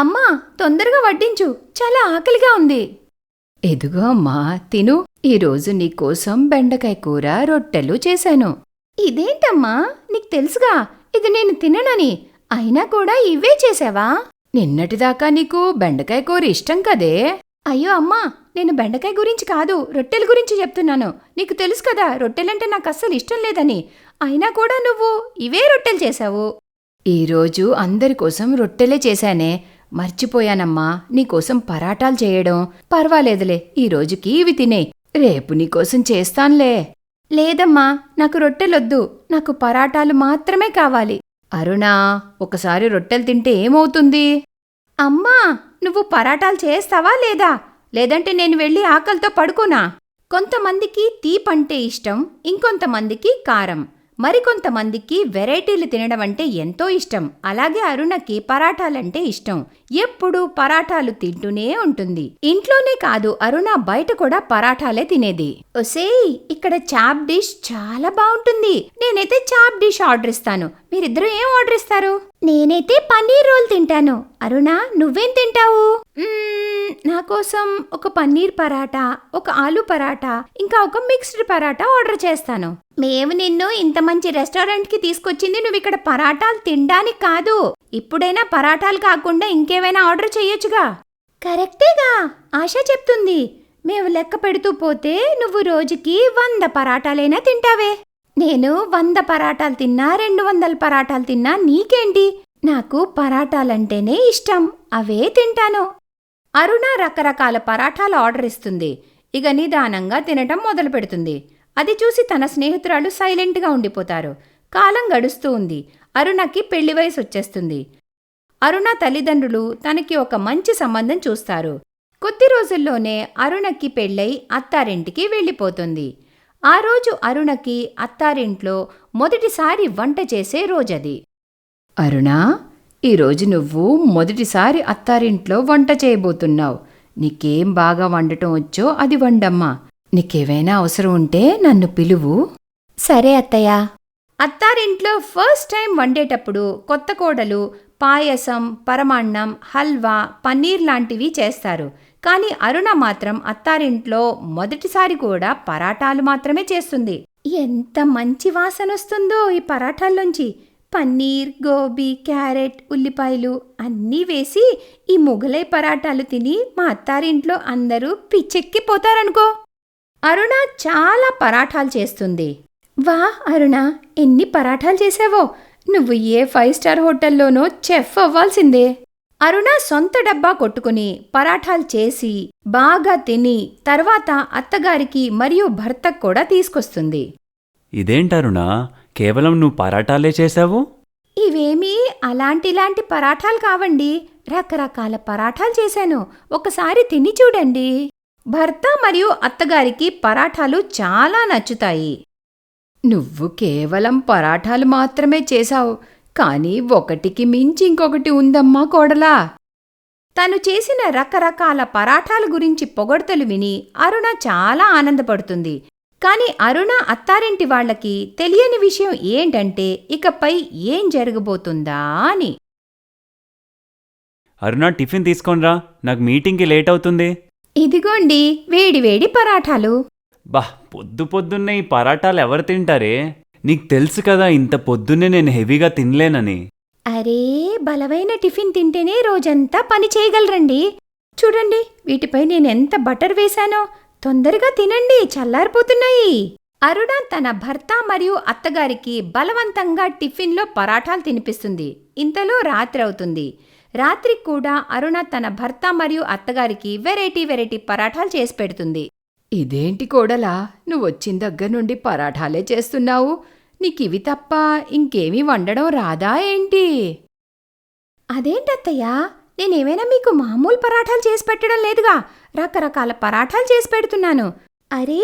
అమ్మా తొందరగా వడ్డించు. చాలా ఆకలిగా ఉంది. ఎదుగో అమ్మా తిను. ఈరోజు నీకోసం బెండకాయ కూర రొట్టెలు చేశాను. ఇదేంటమ్మా? నీకు తెలుసుగా ఇది నేను తిననని. అయినా కూడా ఇవే చేసావా? నిన్నటిదాకా నీకు బెండకాయ కూర ఇష్టం కదే? అయ్యో అమ్మా నేను బెండకాయ గురించి కాదు రొట్టెల గురించి చెప్తున్నాను. నీకు తెలుసు కదా రొట్టెలంటే నాకు అస్సలు ఇష్టం లేదని. అయినా కూడా నువ్వు ఇవే రొట్టెలు చేశావు. ఈరోజు అందరి కోసం రొట్టెలే చేశానే. మర్చిపోయానమ్మా నీకోసం పరాటాలు చేయడం. పర్వాలేదులే ఈ రోజుకి ఇవి తినే. రేపు నీకోసం చేస్తాన్లే. లేదమ్మా నాకు రొట్టెలొద్దు. నాకు పరాటాలు మాత్రమే కావాలి. అరుణా ఒకసారి రొట్టెలు తింటే ఏమవుతుంది? అమ్మా నువ్వు పరాటాలు చేస్తావా లేదా? లేదంటే నేను వెళ్ళి ఆకలితో పడుకోనా? కొంతమందికి తీపంటే ఇష్టం ఇంకొంతమందికి కారం. మరికొంతమందికి వెరైటీలు తినడం అంటే ఎంతో ఇష్టం. అలాగే అరుణకి పరాటాలంటే ఇష్టం. ఎప్పుడూ పరాటాలు తింటూనే ఉంటుంది. ఇంట్లోనే కాదు అరుణ బయట కూడా పరాటాలే తినేది. ఒసేయ్ ఇక్కడ చాప్ డిష్ చాలా బాగుంటుంది. నేనైతే చాప్ డిష్ ఆర్డర్ ఇస్తాను. మీరిద్దరూ ఏం ఆర్డర్ ఇస్తారు? నేనైతే పన్నీర్ రోల్ తింటాను. అరుణ నువ్వేం తింటావు? నా కోసం ఒక పన్నీర్ పరాటా ఒక ఆలు పరాటా ఇంకా ఒక మిక్స్డ్ పరాటా ఆర్డర్ చేస్తాను. మేము నిన్ను ఇంత మంచి రెస్టారెంట్కి తీసుకొచ్చింది నువ్వు ఇక్కడ పరాటాలు తినడానికి కాదు. ఇప్పుడైనా పరాటాలు కాకుండా ఇంకేమైనా ఆర్డర్ చేయొచ్చుగా? కరెక్టేగా ఆశ చెప్తుంది. మేము లెక్క పెడుతూ పోతే నువ్వు రోజుకి వంద పరాటాలైనా తింటావే. నేను వంద పరాటాలు తిన్నా రెండు వందల పరాటాలు తిన్నా నీకేంటి? నాకు పరాటాలంటేనే ఇష్టం. అవే తింటాను. అరుణ రకరకాల పరాఠాలు ఆర్డర్ ఇస్తుంది. ఇక నిదానంగా తినటం మొదలు పెడుతుంది. అది చూసి తన స్నేహితురాలు సైలెంట్గా ఉండిపోతారు. కాలం గడుస్తూ ఉంది. అరుణకి పెళ్ళి వయసు వచ్చేస్తుంది. అరుణ తల్లిదండ్రులు తనకి ఒక మంచి సంబంధం చూస్తారు. కొద్ది రోజుల్లోనే అరుణకి పెళ్ళై అత్తారింటికి వెళ్ళిపోతుంది. ఆ రోజు అరుణకి అత్తారింట్లో మొదటిసారి వంట చేసే రోజది. అరుణా? ఈరోజు నువ్వు మొదటిసారి అత్తారింట్లో వంట చేయబోతున్నావు. నీకేం బాగా వండటం వచ్చో అది వండమ్మా. నీకేవైనా అవసరం ఉంటే నన్ను పిలువు. సరే అత్తయ్య. అత్తారింట్లో ఫస్ట్ టైం వండేటప్పుడు కొత్త కోడలు పాయసం పరమాన్నం హల్వా పన్నీర్ లాంటివి చేస్తారు. కానీ అరుణ మాత్రం అత్తారింట్లో మొదటిసారి కూడా పరాటాలు మాత్రమే చేస్తుంది. ఎంత మంచి వాసన వస్తుందో ఈ పరాటాల్లోంచి. పన్నీర్ గోబీ క్యారెట్ ఉల్లిపాయలు అన్నీ వేసి ఈ మొగలై పరాటాలు తిని మా అత్తారింట్లో అందరూ పిచ్చెక్కిపోతారనుకో. అరుణ చాలా పరాఠాలు చేస్తుంది. వా అరుణ ఎన్ని పరాఠాలు చేసావో? నువ్వు ఏ ఫైవ్ స్టార్ హోటల్లోనో చెఫ్ అవ్వాల్సిందే. అరుణ సొంత డబ్బా కొట్టుకుని పరాఠాలు చేసి బాగా తిని తర్వాత అత్తగారికి మరియు భర్తకు కూడా తీసుకొస్తుంది. ఇదేంటరుణా కేవలం నువ్వు పరాటాలే చేశావు? ఇవేమీ అలాంటిలాంటి పరాఠాలు కావండి. రకరకాల పరాఠాలు చేశాను. ఒకసారి తిని చూడండి. భర్త మరియు అత్తగారికి పరాఠాలు చాలా నచ్చుతాయి. నువ్వు కేవలం పరాఠాలు మాత్రమే చేశావు. కానీ ఒకటికి మించి ఇంకొకటి ఉందమ్మా కోడలా. తను చేసిన రకరకాల పరాఠాల గురించి పొగడ్తలు విని అరుణ చాలా ఆనందపడుతుంది. కాని అరుణ అత్తారింటి వాళ్ళకి తెలియని విషయం ఏంటంటే ఇకపై ఏం జరగబోతుందా అని. అరుణా టిఫిన్ తీసుకొనిరా నాకు మీటింగ్కి లేట్ అవుతుంది. ఇదిగోండి వేడివేడి పరాఠాలు. బా పొద్దు పొద్దున్నే ఈ పరాటాలు ఎవరు తింటారే? నీకు తెలుసు కదా ఇంత పొద్దున్నే నేను హెవీగా తినలేనని. అరే బలమైన టిఫిన్ తింటేనే రోజంతా పని చేయగలరండి. చూడండి వీటిపై నేనెంత బటర్ వేశానో. తొందరగా తినండి చల్లారిపోతున్నాయి. అరుణ తన భర్త మరియు అత్తగారికి బలవంతంగా టిఫిన్లో పరాఠాలు తినిపిస్తుంది. ఇంతలో రాత్రి అవుతుంది. రాత్రి కూడా అరుణ తన భర్త మరియు అత్తగారికి వెరైటీ వెరైటీ పరాఠాలు చేసి పెడుతుంది. ఇదేంటి కోడలా? నువ్వొచ్చిన దగ్గర నుండి పరాఠాలే చేస్తున్నావు. నీకివి తప్ప ఇంకేమీ వండడం రాదా ఏంటి? అదేంటత్తయ్యా? నేనేమైనా మీకు మామూలు పరాఠాలు చేసి పెట్టడం లేదుగా. రకరకాల పరాఠాలు చేసి పెడుతున్నాను. అరే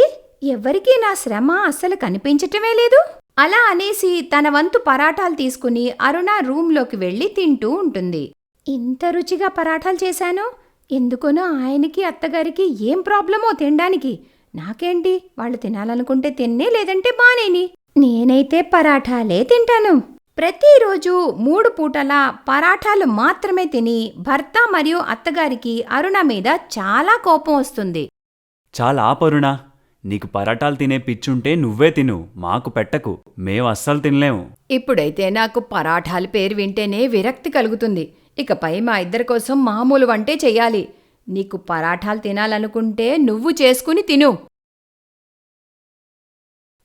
ఎవ్వరికీ నా శ్రమ అస్సలు కనిపించటమే లేదు. అలా అనేసి తన వంతు పరాఠాలు తీసుకుని అరుణ రూంలోకి వెళ్ళి తింటూ ఉంటుంది. ఇంత రుచిగా పరాఠాలు చేశాను. ఎందుకనో ఆయనకి అత్తగారికి ఏం ప్రాబ్లమో తినడానికి. నాకేంటి? వాళ్ళు తినాలనుకుంటే తిన్నే లేదంటే బానేని నేనైతే పరాఠాలే తింటాను. ప్రతిరోజు మూడు పూటల పరాఠాలు మాత్రమే తిని భర్త మరియు అత్తగారికి అరుణ మీద చాలా కోపం వస్తుంది. చాలా ఆపరుణా. నీకు పరాటాలు తినే పిచ్చుంటే నువ్వే తిను. మాకు పెట్టకు. మేము అస్సలు తినలేము. ఇప్పుడైతే నాకు పరాఠాల పేరు వింటేనే విరక్తి కలుగుతుంది. ఇకపై మా ఇద్దరి కోసం మామూలు వంటే చెయ్యాలి. నీకు పరాఠాలు తినాలనుకుంటే నువ్వు చేసుకుని తిను.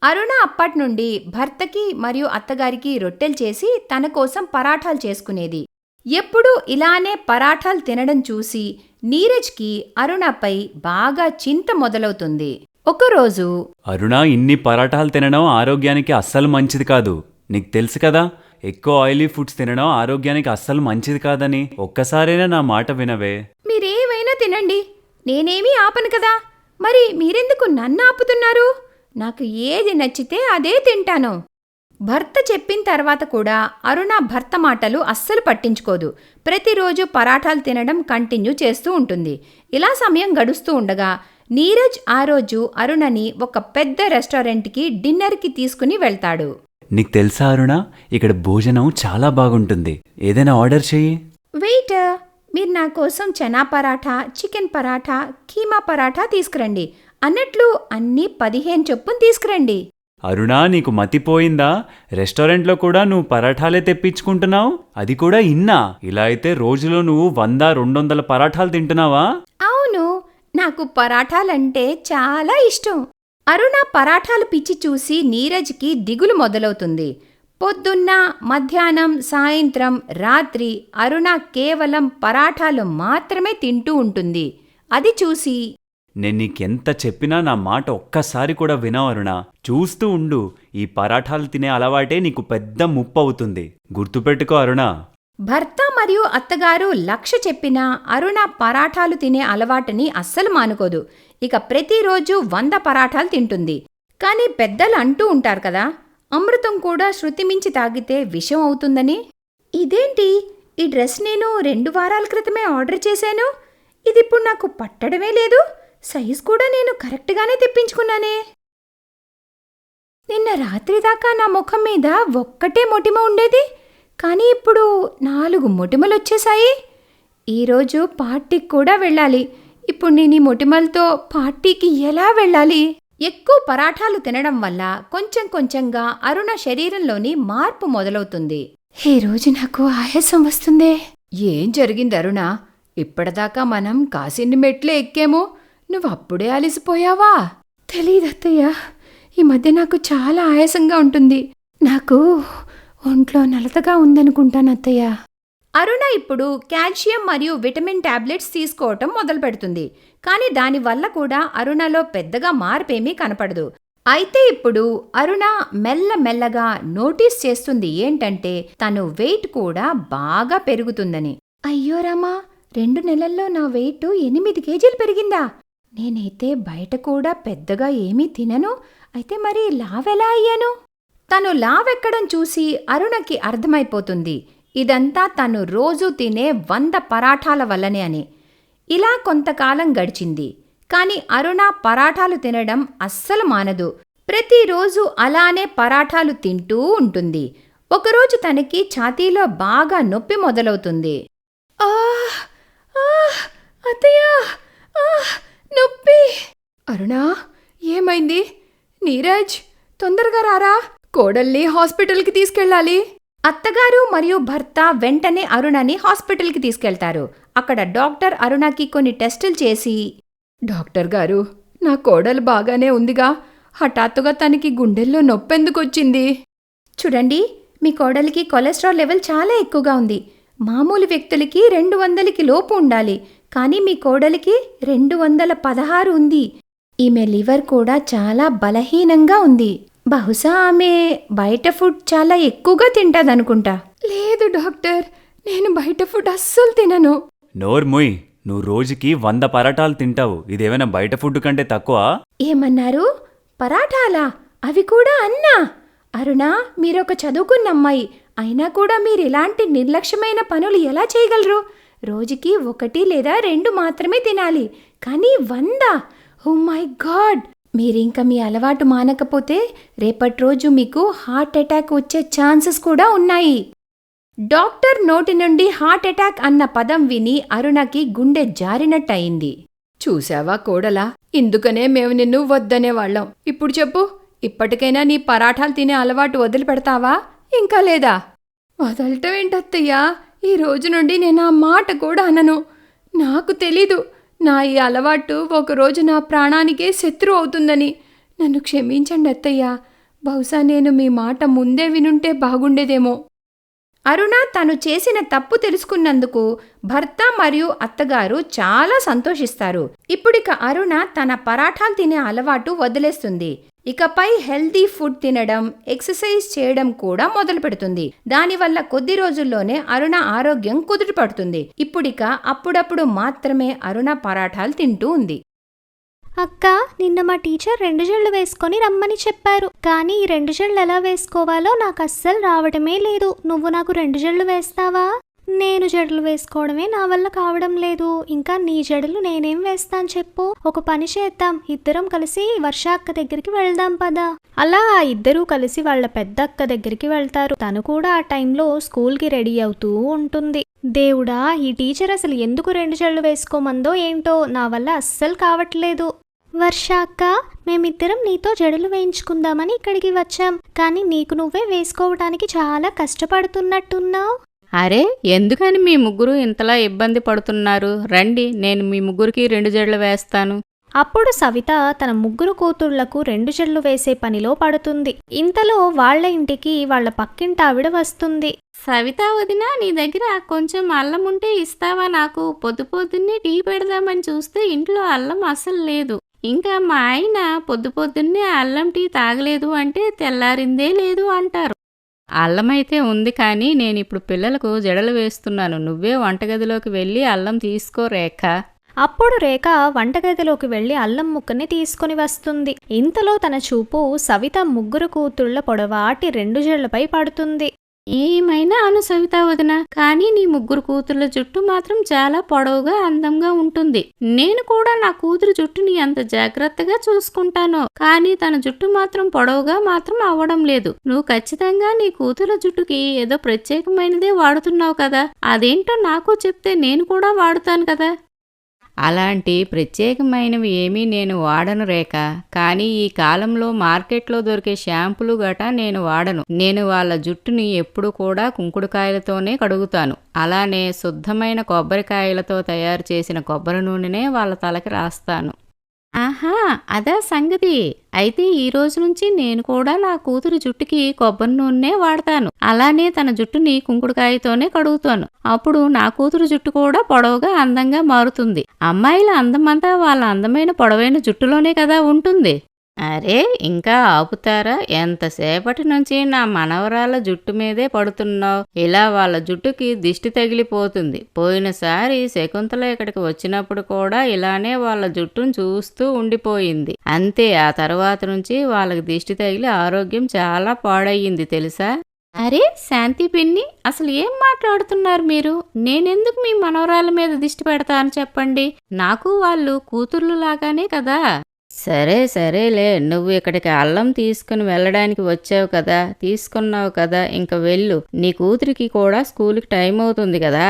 అరుణ అప్పట్నుండి భర్తకి మరియు అత్తగారికి రొట్టెలు చేసి తన కోసం పరాఠాలు చేసుకునేది. ఎప్పుడూ ఇలానే పరాఠాలు తినడం చూసి నీరజ్కి అరుణపై బాగా చింత మొదలవుతుంది. ఒకరోజు అరుణా ఇన్ని పరాటాలు తినడం ఆరోగ్యానికి అస్సలు మంచిది కాదు. నీకు తెలుసు కదా ఎక్కువ ఆయిలీ ఫుడ్స్ తినడం ఆరోగ్యానికి అస్సలు మంచిది కాదని ఒక్కసారైనా నా మాట వినవే. మీరేమైనా తినండి నేనేమీ ఆపను కదా. మరి మీరెందుకు నన్ను ఆపుతున్నారు? నాకు ఏది నచ్చితే అదే తింటాను. భర్త చెప్పిన తర్వాత కూడా అరుణ భర్త మాటలు అస్సలు పట్టించుకోదు. ప్రతిరోజు పరాఠాలు తినడం కంటిన్యూ చేస్తూ ఉంటుంది. ఇలా సమయం గడుస్తూ ఉండగా నీరజ్ ఆ రోజు అరుణని ఒక పెద్ద రెస్టారెంట్కి డిన్నర్కి తీసుకుని వెళ్తాడు. నీకు తెలుసా అరుణా? ఇక్కడ భోజనం చాలా బాగుంటుంది. ఏదైనా ఆర్డర్ చెయ్యి. వెయిటర్ మీరు నా కోసం చనా పరాఠా చికెన్ పరాఠా కీమా పరాఠా తీసుకురండి. అన్నట్లు అన్నీ పదిహేను చొప్పున తీసుకురండి. అరుణా నీకు మతిపోయిందా రెస్టారెంట్లో కూడా నువ్వు పరాఠాలే తెప్పించుకుంటున్నావు? అది కూడా ఇన్నా. ఇలా అయితే రోజులో నువ్వు వంద రెండు వందల పరాఠాలు తింటున్నావా? అవును నాకు పరాఠాలంటే చాలా ఇష్టం. అరుణ పరాఠాలు పిచ్చి చూసి నీరజ్కి దిగులు మొదలవుతుంది. పొద్దున్న మధ్యాహ్నం సాయంత్రం రాత్రి అరుణ కేవలం పరాఠాలు మాత్రమే తింటూ ఉంటుంది. అది చూసి నేను నీకెంత చెప్పినా నా మాట ఒక్కసారి కూడా వినవు చూస్తూ ఉండు ఈ పరాఠాలు తినే అలవాటే నీకు పెద్ద ముప్పవుతుంది. గుర్తుపెట్టుకో అరుణ. భర్త మరియు అత్తగారు లక్ష చెప్పినా అరుణ పరాఠాలు తినే అలవాటుని అస్సలు మానుకోదు. ఇక ప్రతిరోజు వంద పరాఠాలు తింటుంది. కానీ పెద్దలు అంటూ ఉంటారు కదా అమృతం కూడా శృతి మించి తాగితే విషం అవుతుందని? ఇదేంటి? ఈ డ్రెస్ నేను రెండు వారాల క్రితమే ఆర్డర్ చేశాను. ఇది ఇప్పుడు నాకు పట్టడమే లేదు. సైజ్ కూడా నేను కరెక్ట్గానే తెప్పించుకున్నానే. నిన్న రాత్రి దాకా నా ముఖం మీద ఒక్కటే మొటిమ ఉండేది. కానీ ఇప్పుడు నాలుగు మొటిమలు వచ్చేసాయి. ఈరోజు పార్టీకి కూడా వెళ్ళాలి. ఇప్పుడు నేను ఈ మొటిమలతో పార్టీకి ఎలా వెళ్ళాలి? ఎక్కువ పరాఠాలు తినడం వల్ల కొంచెం కొంచెంగా అరుణ శరీరంలోని మార్పు మొదలవుతుంది. ఈ రోజు నాకు ఆయాసం వస్తుందే. ఏం జరిగింది అరుణ? ఇప్పటిదాకా మనం కాసిన్ని మెట్లే ఎక్కేమో. నువ్వు అప్పుడే అలసిపోయావా? తెలీదత్తయ్య ఈ మధ్య నాకు చాలా ఆయాసంగా ఉంటుంది. నాకు ఒంట్లో నలతగా ఉందనుకుంటాను అత్తయ్య అరుణ ఇప్పుడు కాల్షియం మరియు విటమిన్ టాబ్లెట్స్ తీసుకోవటం మొదలు పెడుతుంది కానీ దానివల్ల కూడా అరుణలో పెద్దగా మార్పేమీ కనపడదు. అయితే ఇప్పుడు అరుణ మెల్ల మెల్లగా నోటీస్ చేస్తుంది ఏంటంటే తను వెయిట్ కూడా బాగా పెరుగుతుందని. అయ్యో రామా రెండు నెలల్లో నా వెయిట్ ఎనిమిది కేజీలు పెరిగిందా? నేనైతే బయట కూడా పెద్దగా ఏమీ తినను. అయితే మరి లావెలా అయ్యాను? తను లావెక్కడం చూసి అరుణకి అర్థమైపోతుంది. ఇదంతా తను రోజూ తినే వంద పరాఠాల వల్లనే అని. ఇలా కొంతకాలం గడిచింది. కాని అరుణ పరాఠాలు తినడం అస్సలు మానదు. ప్రతిరోజు అలానే పరాఠాలు తింటూ ఉంటుంది. ఒకరోజు తనకి ఛాతీలో బాగా నొప్పి మొదలవుతుంది. ఆహ్! నొప్పి. అరుణా ఏమైంది? నీరజ్ తొందరగా రారా? కోడల్ని హాస్పిటల్కి తీసుకెళ్ళాలి. అత్తగారు మరియు భర్త వెంటనే అరుణని హాస్పిటల్కి తీసుకెళ్తారు. అక్కడ డాక్టర్ అరుణకి కొన్ని టెస్టులు చేసి. డాక్టర్ గారు నా కోడలు బాగానే ఉందిగా. హఠాత్తుగా తనకి గుండెల్లో నొప్పెందుకొచ్చింది. చూడండి మీ కోడలికి కొలెస్ట్రాల్ లెవెల్ చాలా ఎక్కువగా ఉంది. మామూలు వ్యక్తులకి రెండు వందలకి లోపు ఉండాలి. కానీ మీ కోడలికి రెండు వందల పదహారు ఉంది. ఈమె లివర్ కూడా చాలా బలహీనంగా ఉంది. బహుశా ఆమె బయట ఫుడ్ చాలా ఎక్కువగా తింటాదనుకుంటా. లేదు డాక్టర్ నేను బయట ఫుడ్ అస్సలు తినను. నోర్ముయ్ నువ్వు రోజుకి వంద పరాటాలు తింటావు. ఇదేమైనా బయట ఫుడ్ కంటే తక్కువ? ఏమన్నారు? పరాఠాలా అవి కూడా అన్నా. అరుణా మీరొక చదువుకున్న అమ్మాయి. అయినా కూడా మీరు ఇలాంటి నిర్లక్ష్యమైన పనులు ఎలా చేయగలరు? రోజుకి ఒకటి లేదా రెండు మాత్రమే తినాలి. కానీ వంద! Oh my god! మీరింక మీ అలవాటు మానకపోతే రేపటి రోజు మీకు హార్ట్ అటాక్ వచ్చే ఛాన్సెస్ కూడా ఉన్నాయి. డాక్టర్ నోటి నుండి హార్ట్ అటాక్ అన్న పదం విని అరుణకి గుండె జారినట్టయింది. చూశావా కోడలా? ఇందుకనే మేము నిన్ను వద్దనేవాళ్ళం ఇప్పుడు చెప్పు ఇప్పటికైనా నీ పరాఠాలు తినే అలవాటు వదిలిపెడతావా? ఇంకా లేదా? వదలటం ఏంటత్తయ్యా? ఈ రోజు నుండి నేను ఆ మాట కూడా అనను. నాకు తెలీదు. నా ఈ అలవాటు ఒకరోజు నా ప్రాణానికే శత్రువు అవుతుందని. నన్ను క్షమించండి అత్తయ్య. బహుశా నేను మీ మాట ముందే వినుంటే బాగుండేదేమో. అరుణ తను చేసిన తప్పు తెలుసుకున్నందుకు భర్త మరియు అత్తగారు చాలా సంతోషిస్తారు. ఇప్పుడిక అరుణ తన పరాఠాలు తినే అలవాటు వదిలేస్తుంది. ఇకపై హెల్తీ ఫుడ్ తినడం ఎక్సర్సైజ్ చేయడం కూడా మొదలు పెడుతుంది. దానివల్ల కొద్ది రోజుల్లోనే అరుణ ఆరోగ్యం కుదుటపడుతుంది ఇప్పుడిక అప్పుడప్పుడు మాత్రమే అరుణ పరాఠాలు తింటూ ఉంది. అక్క నిన్న మా టీచర్ రెండు జళ్ళు వేసుకొని రమ్మని చెప్పారు. కానీ ఈ రెండు జళ్ళు ఎలా వేసుకోవాలో నాకు అస్సలు రావడమే లేదు. నువ్వు నాకు రెండు జళ్ళు వేస్తావా? నేను జడలు వేసుకోవడమే నా వల్ల కావడం లేదు. ఇంకా నీ జడలు నేనేం వేస్తాను చెప్పు. ఒక పని చేద్దాం. ఇద్దరం కలిసి వర్షాక్క దగ్గరికి వెళ్దాం పదా. అలా ఆ ఇద్దరూ కలిసి వాళ్ళ పెద్ద అక్క దగ్గరికి వెళ్తారు. తను కూడా ఆ టైంలో స్కూల్కి రెడీ అవుతూ ఉంటుంది. దేవుడా ఈ టీచర్ అసలు ఎందుకు రెండు జడలు వేసుకోమందో ఏంటో నా వల్ల అస్సలు కావట్లేదు. వర్షాక్క మేమిద్దరం నీతో జడలు వేయించుకుందామని ఇక్కడికి వచ్చాం. కానీ నీకు నువ్వే వేసుకోవడానికి చాలా కష్టపడుతున్నట్టున్నావు. అరే ఎందుకని మీ ముగ్గురు ఇంతలా ఇబ్బంది పడుతున్నారు? రండి నేను మీ ముగ్గురికి రెండు జడలు వేస్తాను. అప్పుడు సవిత తన ముగ్గురు కూతుళ్ళకు రెండు జడలు వేసే పనిలో పడుతుంది. ఇంతలో వాళ్ళ ఇంటికి వాళ్ళ పక్కింటి ఆవిడ వస్తుంది. సవిత వదిన నీ దగ్గర కొంచెం అల్లం ఉంటే ఇస్తావా నాకు? పొద్దు పొద్దున్నే టీ పెడదామని చూస్తే ఇంట్లో అల్లం అసలు లేదు. ఇంకా మా ఆయన పొద్దు పొద్దున్నే అల్లం టీ తాగలేదు అంటే తెల్లారిందే లేదు అంటారు. అల్లం అయితే ఉంది కానీ నేను ఇప్పుడు పిల్లలకు జడలు వేస్తున్నాను. నువ్వే వంటగదిలోకి వెళ్ళి అల్లం తీసుకో రేఖ. అప్పుడు రేఖ వంటగదిలోకి వెళ్ళి అల్లం ముక్కని తీసుకుని వస్తుంది. ఇంతలో తన చూపు సవిత ముగ్గురు కూతుళ్ళ పొడవాటి రెండు జళ్ళపై పడుతుంది. ఏమైనా అను సవిత వదిన. కానీ నీ ముగ్గురు కూతుర్ల జుట్టు మాత్రం చాలా పొడవుగా అందంగా ఉంటుంది. నేను కూడా నా కూతురు జుట్టుని ఎంత జాగ్రత్తగా చూసుకుంటానో. కానీ తన జుట్టు మాత్రం పొడవుగా మాత్రం అవ్వడం లేదు. నువ్వు ఖచ్చితంగా నీ కూతురు జుట్టుకి ఏదో ప్రత్యేకమైనదే వాడుతున్నావు కదా. అదేంటో నాకు చెప్తే నేను కూడా వాడుతాను కదా. అలాంటి ప్రత్యేకమైనవి ఏమీ నేను వాడను రేఖ. కానీ ఈ కాలంలో మార్కెట్లో దొరికే షాంపులు గట నేను వాడను. నేను వాళ్ళ జుట్టుని ఎప్పుడు కూడా కుంకుడుకాయలతోనే కడుగుతాను. అలానే శుద్ధమైన కొబ్బరికాయలతో తయారు చేసిన కొబ్బరి నూనెనే వాళ్ళ తలకి రాస్తాను. ఆహా అదా సంగతి. అయితే ఈ రోజు నుంచి నేను కూడా నా కూతురు జుట్టుకి కొబ్బరి నూనె వాడతాను. అలానే తన జుట్టుని కుంకుడుకాయతోనే కడుగుతాను. అప్పుడు నా కూతురు జుట్టు కూడా పొడవుగా అందంగా మారుతుంది. అమ్మాయిల అందమంతా వాళ్ళ అందమైన పొడవైన జుట్టులోనే కదా ఉంటుంది. అరే ఇంకా ఆపుతారా? ఎంతసేపటి నుంచి నా మనవరాల జుట్టు మీదే పడుతున్నావు? ఇలా వాళ్ళ జుట్టుకి దిష్టి తగిలిపోతుంది. పోయినసారి శకుంతల ఇక్కడికి వచ్చినప్పుడు కూడా ఇలానే వాళ్ళ జుట్టును చూస్తూ ఉండిపోయింది. అంతే ఆ తర్వాత నుంచి వాళ్ళకి దిష్టి తగిలి ఆరోగ్యం చాలా పాడయ్యింది తెలుసా? అరే శాంతి పిన్ని అసలు ఏం మాట్లాడుతున్నారు మీరు? నేనెందుకు మీ మనవరాల మీద దిష్టి పెడతాను చెప్పండి? నాకు వాళ్ళు కూతుర్లు లాగానే కదా. సరే సరేలే నువ్వు ఇక్కడికి అల్లం తీసుకుని వెళ్ళడానికి వచ్చావు కదా తీసుకున్నావు కదా ఇంక వెళ్ళు. నీ కూతురికి కూడా స్కూల్కి టైం అవుతుంది కదా.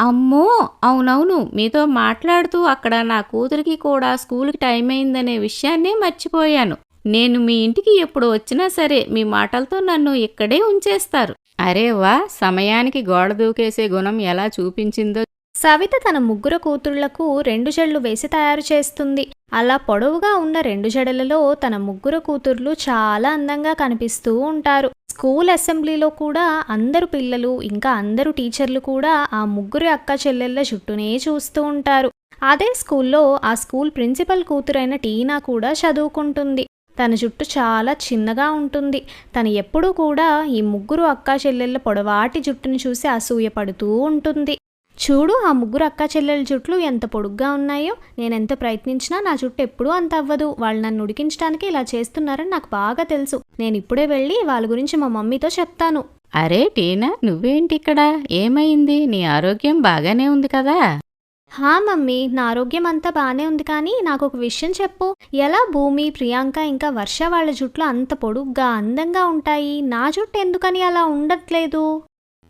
అమ్మో అవునవును. మీతో మాట్లాడుతూ అక్కడ నా కూతురికి కూడా స్కూల్కి టైం అయిందనే విషయాన్నే మర్చిపోయాను. నేను మీ ఇంటికి ఎప్పుడు వచ్చినా సరే మీ మాటలతో నన్ను ఇక్కడే ఉంచేస్తారు. అరే వా సమయానికి గోడ దూకేసే గుణం ఎలా చూపించిందో సవిత తన ముగ్గురు కూతుళ్ళకు రెండు జడలు వేసి తయారు చేస్తుంది. అలా పొడవుగా ఉన్న రెండు జడలలో తన ముగ్గురు కూతుర్లు చాలా అందంగా కనిపిస్తూ ఉంటారు. స్కూల్ అసెంబ్లీలో కూడా అందరు పిల్లలు ఇంకా అందరు టీచర్లు కూడా ఆ ముగ్గురు అక్క చెల్లెళ్ళ జుట్టునే చూస్తూ ఉంటారు. అదే స్కూల్లో ఆ స్కూల్ ప్రిన్సిపల్ కూతురైన టీనా కూడా చదువుకుంటుంది. తన జుట్టు చాలా చిన్నగా ఉంటుంది. తను ఎప్పుడూ కూడా ఈ ముగ్గురు అక్కా చెల్లెళ్ళ పొడవాటి జుట్టుని చూసి అసూయపడుతూ ఉంటుంది. చూడు ఆ ముగ్గురు అక్కా చెల్లెల జుట్లు ఎంత పొడుగ్గా ఉన్నాయో. నేను ఎంత ప్రయత్నించినా నా జుట్టు ఎప్పుడూ అంత అవ్వదు. వాళ్ళు నన్ను ఉడికించడానికి ఇలా చేస్తున్నారని నాకు బాగా తెలుసు. నేను ఇప్పుడే వెళ్ళి వాళ్ళ గురించి మా మమ్మీతో చెప్తాను. అరే టీనా నువ్వేంటి ఇక్కడ? ఏమైంది? నీ ఆరోగ్యం బాగానే ఉంది కదా? హా మమ్మీ నా ఆరోగ్యం అంతా బానే ఉంది కానీ నాకు ఒక విషయం చెప్పు. ఎలా భూమి ప్రియాంక ఇంకా వర్ష వాళ్ళ జుట్లు అంత పొడుగ్గా అందంగా ఉంటాయి? నా జుట్టు ఎందుకని అలా ఉండట్లేదు?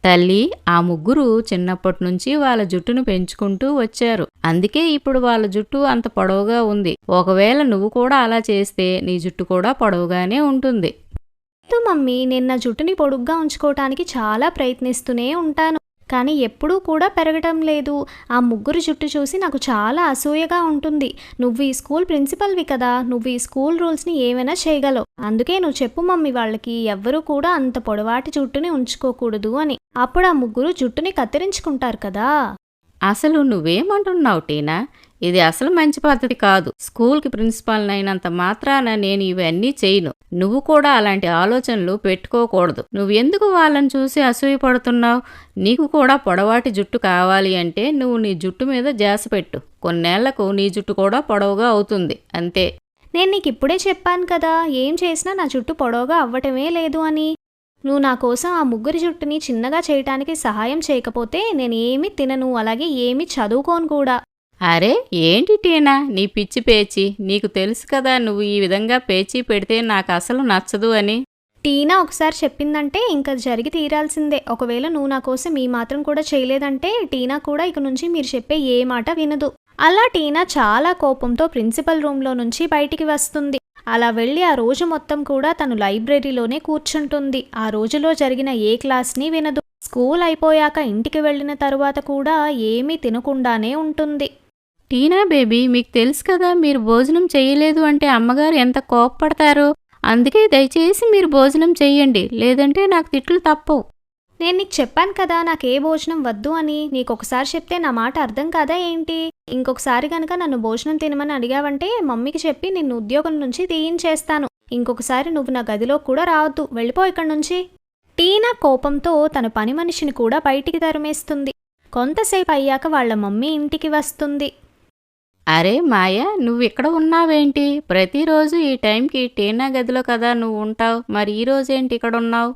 తల్లి ఆ ముగ్గురు చిన్నప్పటి నుంచి వాళ్ళ జుట్టును పెంచుకుంటూ వచ్చారు. అందుకే ఇప్పుడు వాళ్ళ జుట్టు అంత పొడవుగా ఉంది. ఒకవేళ నువ్వు కూడా అలా చేస్తే నీ జుట్టు కూడా పొడవుగానే ఉంటుంది. మమ్మీ నేను నా జుట్టుని పొడుగ్గా ఉంచుకోవటానికి చాలా ప్రయత్నిస్తూనే ఉంటాను. కానీ ఎప్పుడూ కూడా పెరగటం లేదు. ఆ ముగ్గురు జుట్టు చూసి నాకు చాలా అసూయగా ఉంటుంది. నువ్వు ఈ స్కూల్ ప్రిన్సిపల్వి కదా నువ్వు ఈ స్కూల్ రూల్స్ని ఏమైనా చేయగలవు. అందుకే నువ్వు చెప్పు మమ్మీ వాళ్ళకి ఎవ్వరూ కూడా అంత పొడవాటి జుట్టుని ఉంచుకోకూడదు అని. అప్పుడు ఆ ముగ్గురు జుట్టుని కత్తిరించుకుంటారు కదా. అసలు నువ్వేమంటున్నావు టీనా? ఇది అసలు మంచి పద్ధతి కాదు. స్కూల్కి ప్రిన్సిపాల్ అయినంత మాత్రాన నేను ఇవన్నీ చేయను. నువ్వు కూడా అలాంటి ఆలోచనలు పెట్టుకోకూడదు. నువ్వెందుకు వాళ్ళని చూసి అసూయపడుతున్నావు? నీకు కూడా పొడవాటి జుట్టు కావాలి అంటే నువ్వు నీ జుట్టు మీద జాస పెట్టు. కొన్నేళ్ళకు నీ జుట్టు కూడా పొడవుగా అవుతుంది. అంతే. నేను నీకు ఇప్పుడే చెప్పాను కదా ఏం చేసినా నా జుట్టు పొడవుగా అవ్వటమే లేదు అని. నువ్వు నా కోసం ఆ ముగ్గురి జుట్టుని చిన్నగా చేయటానికి సహాయం చేయకపోతే నేను ఏమి తినను అలాగే ఏమీ చదువుకోను కూడా. అరే ఏంటి టీనా? నీ పిచ్చి పేచి. నీకు తెలుసు కదా నువ్వు ఈ విధంగా పేచీ పెడితే నాకు అసలు నచ్చదు అని. టీనా ఒకసారి చెప్పిందంటే ఇంకా జరిగి తీరాల్సిందే. ఒకవేళ నువ్వు నా కోసం ఈ మాత్రం కూడా చేయలేదంటే టీనా కూడా ఇక నుంచి మీరు చెప్పే ఏ మాట వినదు. అలా టీనా చాలా కోపంతో ప్రిన్సిపల్ రూమ్లో నుంచి బయటికి వస్తుంది. అలా వెళ్ళి ఆ రోజు మొత్తం కూడా తను లైబ్రరీలోనే కూర్చుంటుంది. ఆ రోజులో జరిగిన ఏ క్లాస్ని వినదు. స్కూల్ అయిపోయాక ఇంటికి వెళ్ళిన తరువాత కూడా ఏమీ తినకుండానే ఉంటుంది. టీనా బేబీ మీకు తెలుసు కదా మీరు భోజనం చేయలేదు అంటే అమ్మగారు ఎంత కోపపడతారో. అందుకే దయచేసి మీరు భోజనం చెయ్యండి లేదంటే నాకు తిట్లు తప్పవు. నేను నీకు చెప్పాను కదా నాకు ఏ భోజనం వద్దు అని. నీకు ఒకసారి చెప్తే నా మాట అర్థం కాదా ఏంటి? ఇంకొకసారి గనక నన్ను భోజనం తినమని అడిగావంటే మమ్మీకి చెప్పి నిన్ను ఉద్యోగం నుంచి తీయించేస్తాను. ఇంకొకసారి నువ్వు నా గదిలో కూడా రావద్దు వెళ్ళిపో ఇక్కడి నుంచి. టీనా కోపంతో తన పని మనిషిని కూడా బయటికి తరిమేస్తుంది. కొంతసేపు అయ్యాక వాళ్ళ మమ్మీ ఇంటికి వస్తుంది. అరే మాయ నువ్వు ఇక్కడ ఉన్నావేంటి? ప్రతిరోజు ఈ టైంకి టీనా గదిలో కదా నువ్వు ఉంటావు. మరి ఈ రోజేంటి ఇక్కడ ఉన్నావు?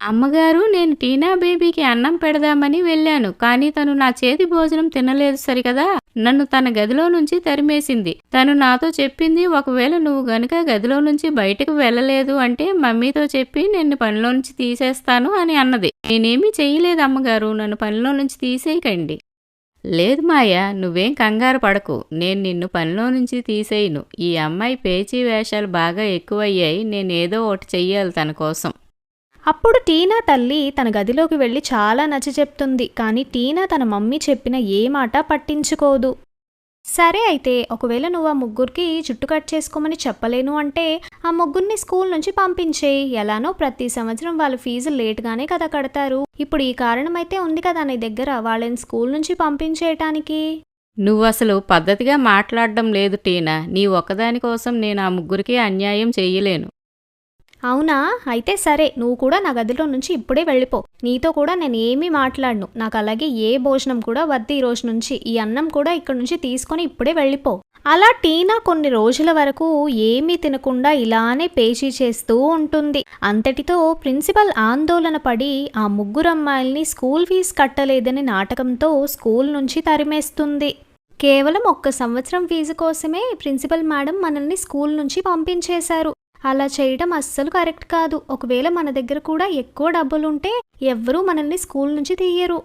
అమ్మగారు నేను టీనా బేబీకి అన్నం పెడదామని వెళ్ళాను. కానీ తను నా చేతి భోజనం తినలేదు సరికదా? నన్ను తన గదిలో నుంచి తరిమేసింది. తను నాతో చెప్పింది ఒకవేళ నువ్వు గనుక గదిలో నుంచి బయటకు వెళ్ళలేదు అంటే మమ్మీతో చెప్పి నిన్ను పనిలో నుంచి తీసేస్తాను అని అన్నది. నేనేమీ చేయలేదు అమ్మగారు. నన్ను పనిలో నుంచి తీసేయకండి. లేదు మాయా నువ్వేం కంగారు పడకు. నేను నిన్ను పనిలో నుంచి తీసేయను. ఈ అమ్మాయి పేచీ వేషాలు బాగా ఎక్కువయ్యాయి. నేనేదో ఒకటి చెయ్యాలి తన కోసం. అప్పుడు టీనా తల్లి తన గదిలోకి వెళ్ళి చాలా నచ్చ చెప్తుంది కానీ టీనా తన మమ్మీ చెప్పిన ఏ మాట పట్టించుకోదు. సరే అయితే ఒకవేళ నువ్వు ఆ ముగ్గురికి జుట్టు కట్ చేసుకోమని చెప్పలేను అంటే ఆ ముగ్గురిని స్కూల్ నుంచి పంపించేయి. ఎలానో ప్రతి సంవత్సరం వాళ్ళ ఫీజు లేట్గానే కదా కడతారు. ఇప్పుడు ఈ కారణం అయితే ఉంది కదా నీ దగ్గర వాళ్ళని స్కూల్ నుంచి పంపించేయటానికి. నువ్వు అసలు పద్ధతిగా మాట్లాడడం లేదు టీనా? నీ ఒక్కదాని కోసం నేను ఆ ముగ్గురికి అన్యాయం చేయలేను. అవునా? అయితే సరే నువ్వు కూడా నా గదిలో నుంచి ఇప్పుడే వెళ్ళిపో. నీతో కూడా నేను ఏమీ మాట్లాడను. నాకు అలాగే ఏ భోజనం కూడా వద్దు ఈ రోజు నుంచి. ఈ అన్నం కూడా ఇక్కడ నుంచి తీసుకొని ఇప్పుడే వెళ్ళిపో. అలా టీనా కొన్ని రోజుల వరకు ఏమీ తినకుండా ఇలానే పేచీ చేస్తూ ఉంటుంది. అంతటితో ప్రిన్సిపల్ ఆందోళన పడి ఆ ముగ్గురు అమ్మాయిల్ని స్కూల్ ఫీజు కట్టలేదని నాటకంతో స్కూల్ నుంచి తరిమేస్తుంది. కేవలం ఒక్క సంవత్సరం ఫీజు కోసమే ప్రిన్సిపల్ మేడం మనల్ని స్కూల్ నుంచి పంపించేశారు. అలా చేయడం అస్సలు కరెక్ట్ కాదు. ఒకవేళ మన దగ్గర కూడా ఎక్కువ డబ్బులుంటే ఎవ్వరూ మనల్ని స్కూల్ నుంచి తీయరు.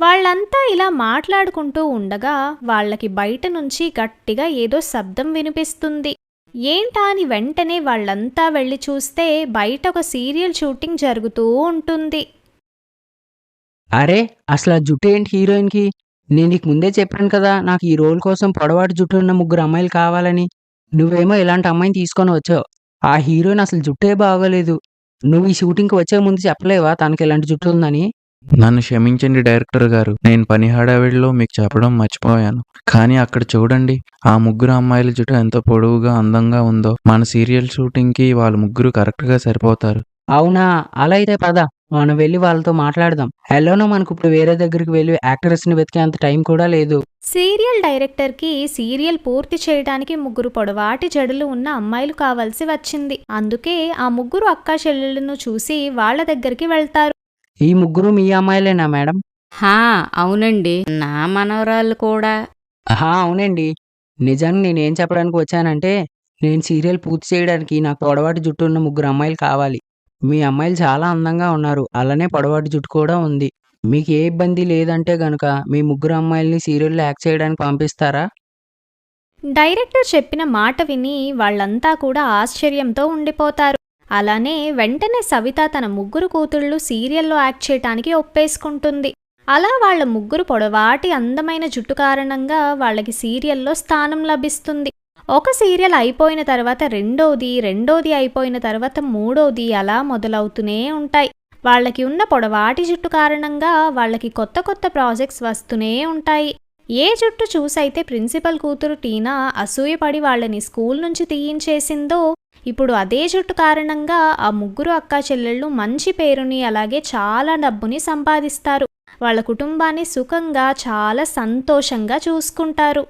వాళ్ళంతా ఇలా మాట్లాడుకుంటూ ఉండగా వాళ్ళకి బయట నుంచి గట్టిగా ఏదో శబ్దం వినిపిస్తుంది. ఏంటా అని వెంటనే వాళ్ళంతా వెళ్ళి చూస్తే బయట ఒక సీరియల్ షూటింగ్ జరుగుతూ ఉంటుంది. అరే అసలు ఆ జుట్టు ఏంటి హీరోయిన్కి? నేను నీకు ముందే చెప్పాను కదా నాకు ఈ రోల్ కోసం పొడవాటి జుట్టు ఉన్న ముగ్గురు అమ్మాయిలు కావాలని. నువ్వేమో ఇలాంటి అమ్మాయిని తీసుకొని వచ్చావు. ఆ హీరోయిన్ అసలు జుట్టే బాగోలేదు. నువ్వు ఈ షూటింగ్కి వచ్చే ముందు చెప్పలేవా తనకి ఇలాంటి జుట్టు ఉందని? నన్ను క్షమించండి డైరెక్టర్ గారు. నేను పని హడావిడిలో మీకు చెప్పడం మర్చిపోయాను. కానీ అక్కడ చూడండి ఆ ముగ్గురు అమ్మాయిల జుట్టు ఎంత పొడవుగా అందంగా ఉందో. మన సీరియల్ షూటింగ్కి వాళ్ళ ముగ్గురు కరెక్ట్గా సరిపోతారు. అవునా? అలా అయితే పద. మనం వెళ్ళి వాళ్ళతో మాట్లాడదాం. ఎలానో మనకు ఇప్పుడు వేరే దగ్గరికి వెళ్ళి యాక్ట్రెస్ని వెతికేంత టైం కూడా లేదు. సీరియల్ డైరెక్టర్కి సీరియల్ పూర్తి చేయడానికి ముగ్గురు పొడవాటి జడలు ఉన్న అమ్మాయిలు కావాల్సి వచ్చింది. అందుకే ఆ ముగ్గురు అక్కా చెల్లెళ్ళను చూసి వాళ్ళ దగ్గరికి వెళ్తారు. ఈ ముగ్గురు మీ అమ్మాయిలేనా మేడం? హా అవునండి. నా మనవరాళ్ళు కూడా. ఆహా అవునండి. నిజానికి నేనేం చెప్పడానికి వచ్చానంటే నేను సీరియల్ పూర్తి చేయడానికి నాకు పొడవాటి జుట్టు ఉన్న ముగ్గురు అమ్మాయిలు కావాలి. మీ అమ్మాయిలు చాలా అందంగా ఉన్నారు. అలానే పొడవాటి జుట్టు కూడా ఉంది. మీకు ఏ ఇబ్బంది లేదంటే గనుక మీ ముగ్గురు అమ్మాయిల్ని సీరియల్లో యాక్ట్ చేయడానికి పంపిస్తారా? డైరెక్టర్ చెప్పిన మాట విని వాళ్ళంతా కూడా ఆశ్చర్యంతో ఉండిపోతారు. అలానే వెంటనే సవిత తన ముగ్గురు కూతుళ్ళు సీరియల్లో యాక్ట్ చేయటానికి ఒప్పేసుకుంటుంది. అలా వాళ్ళ ముగ్గురు పొడవాటి అందమైన జుట్టు కారణంగా వాళ్ళకి సీరియల్లో స్థానం లభిస్తుంది. ఒక సీరియల్ అయిపోయిన తర్వాత రెండోది రెండోది అయిపోయిన తర్వాత మూడోది అలా మొదలవుతూనే ఉంటాయి. వాళ్ళకి ఉన్న పొడవాటి జుట్టు కారణంగా వాళ్ళకి కొత్త కొత్త ప్రాజెక్ట్స్ వస్తూనే ఉంటాయి. ఏ జుట్టు చూసైతే ప్రిన్సిపల్ కూతురు టీనా అసూయపడి వాళ్ళని స్కూల్ నుంచి తీయించేసిందో ఇప్పుడు అదే జుట్టు కారణంగా ఆ ముగ్గురు అక్కా చెల్లెళ్ళు మంచి పేరుని అలాగే చాలా డబ్బుని సంపాదిస్తారు. వాళ్ళ కుటుంబాన్ని సుఖంగా చాలా సంతోషంగా చూసుకుంటారు.